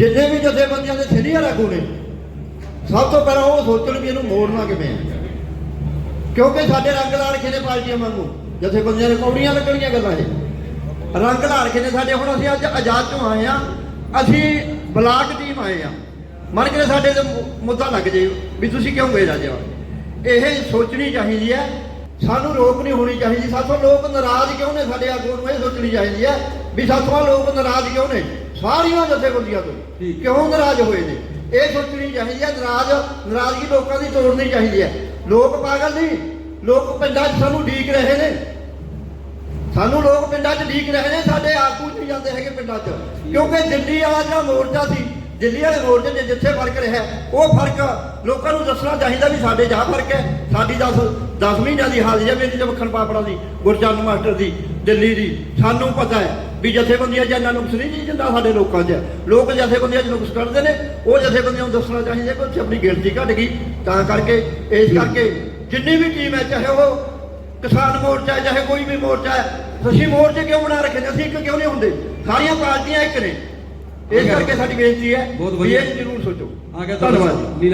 ਜਿੰਨੇ ਵੀ ਜਥੇਬੰਦੀਆਂ ਦੇ ਸੀਨੀਅਰ ਆਗੂ ਨੇ ਸਭ ਤੋਂ ਪਹਿਲਾਂ ਉਹ ਸੋਚਣ ਵੀ ਇਹਨੂੰ ਮੋੜਨਾ ਕਿਵੇਂ ਹੈ। ਕਿਉਂਕਿ ਸਾਡੇ ਰੰਗ ਲਾਲ ਖੇਨੇ ਪਾਰਟੀਆਂ ਵਾਂਗੂ, ਜਥੇਬੰਦੀਆਂ ਦੇ ਕੌੜੀਆਂ ਲੱਗਣੀਆਂ ਗੱਲਾਂ ਇਹ। ਰੰਗ ਲਾਲ ਖੇਨੇ ਸਾਡੇ, ਹੁਣ ਅਸੀਂ ਅੱਜ ਆਜ਼ਾਦ ਚੋਂ ਆਏ ਆ ਅਸੀਂ ਬਲਾਕ ਟੀਮ ਆਏ ਆ ਮਨ ਕੇ ਸਾਡੇ ਤੇ ਮੁੱਦਾ ਲੱਗ ਜੇ, ਵੀ ਤੁਸੀਂ ਕਿਉਂ ਗਏ ਰਾਜਾ ਇਹ ਸੋਚਣੀ ਚਾਹੀਦੀ ਹੈ। ਸਾਨੂੰ ਰੋਕ ਨਹੀਂ ਹੋਣੀ ਚਾਹੀਦੀ। ਸਾਥੋਂ ਲੋਕ ਨਾਰਾਜ਼ ਕਿਉਂ ਨੇ ਸਾਡੇ ਆਗੂ ਨੂੰ? ਇਹ ਸੋਚਣੀ ਚਾਹੀਦੀ ਹੈ ਵੀ ਸਾਥੋਂ ਲੋਕ ਨਾਰਾਜ਼ ਕਿਉਂ ਨੇ? ਸਾਰੀਆਂ ਜਥੇਬੰਦੀਆਂ ਤੋਂ। ਕਿਉਂ ਨਾਰਾਜ਼ ਹੋਏ ਨੇ? ਇਹ ਸੋਚਣੀ ਚਾਹੀਦੀ ਹੈ ਨਾਰਾਜ਼ ਨਾਰਾਜ਼ਗੀ ਲੋਕਾਂ ਦੀ ਤੋੜਨੀ ਚਾਹੀਦੀ ਹੈ। ਲੋਕ ਪਾਗਲ ਨਹੀਂ ਲੋਕ ਪਿੰਡਾਂ 'ਚ ਸਾਨੂੰ ਢੀਕ ਰਹੇ ਨੇ। ਸਾਨੂੰ ਲੋਕ ਪਿੰਡਾਂ 'ਚ ਢੀਕ ਰਹੇ ਨੇ ਸਾਡੇ ਆਗੂ ਨਹੀਂ ਜਾਂਦੇ ਹੈਗੇ ਪਿੰਡਾਂ 'ਚ। ਕਿਉਂਕਿ ਦਿੱਲੀ ਵਾਲਾ ਜਿਹੜਾ ਮੋਰਚਾ ਸੀ ਦਿੱਲੀ ਵਾਲੇ ਮੋਰਚੇ 'ਚ ਜਿੱਥੇ ਫ਼ਰਕ ਰਿਹਾ ਉਹ ਫ਼ਰਕ ਲੋਕਾਂ ਨੂੰ ਦੱਸਣਾ ਚਾਹੀਦਾ ਵੀ ਸਾਡੇ ਜਾ ਫ਼ਰਕ ਹੈ। ਸਾਡੀ 10 10 ਮਹੀਨਿਆਂ ਦੀ ਹਾਜ਼ਰੀ ਹੈ ਮੇਰੀ ਜਮਖਣ ਪਾਪੜਾ ਦੀ ਗੁਰਚਰਨ ਮਾਸਟਰ ਦੀ। ਦਿੱਲੀ ਦੀ। ਸਾਨੂੰ ਪਤਾ ਹੈ ਵੀ ਜਥੇਬੰਦੀਆਂ 'ਚ ਇੰਨਾ ਨੁਕਸ ਨਹੀਂ ਜੀ ਜਿੰਦਾ ਸਾਡੇ ਲੋਕਾਂ 'ਚ। ਲੋਕ ਜਥੇਬੰਦੀਆਂ 'ਚ ਨੁਕਸ ਕੱਢਦੇ ਨੇ ਉਹ ਜਥੇਬੰਦੀਆਂ ਨੂੰ ਦੱਸਣਾ ਚਾਹੀਦਾ ਕਿ ਉੱਥੇ ਆਪਣੀ ਗਿਣਤੀ ਘਟ ਗਈ। ਤਾਂ ਕਰਕੇ ਇਸ ਕਰਕੇ ਜਿੰਨੀ ਵੀ ਟੀਮ ਹੈ ਚਾਹੇ ਉਹ ਕਿਸਾਨ ਮੋਰਚਾ ਹੈ ਚਾਹੇ ਕੋਈ ਵੀ ਮੋਰਚਾ ਹੈ ਤੁਸੀਂ ਮੋਰਚੇ ਕਿਉਂ ਬਣਾ ਰੱਖੇ ਨੇ? ਅਸੀਂ ਇੱਕ ਕਿਉਂ ਨਹੀਂ ਹੁੰਦੇ? ਸਾਰੀਆਂ ਪਾਰਟੀਆਂ ਇੱਕ ਨੇ। ਇਸ ਕਰਕੇ ਸਾਡੀ ਬੇਨਤੀ ਹੈ ਵੀ। ਇਹ ਜ਼ਰੂਰ ਸੋਚੋ। ਧੰਨਵਾਦ ਜੀ।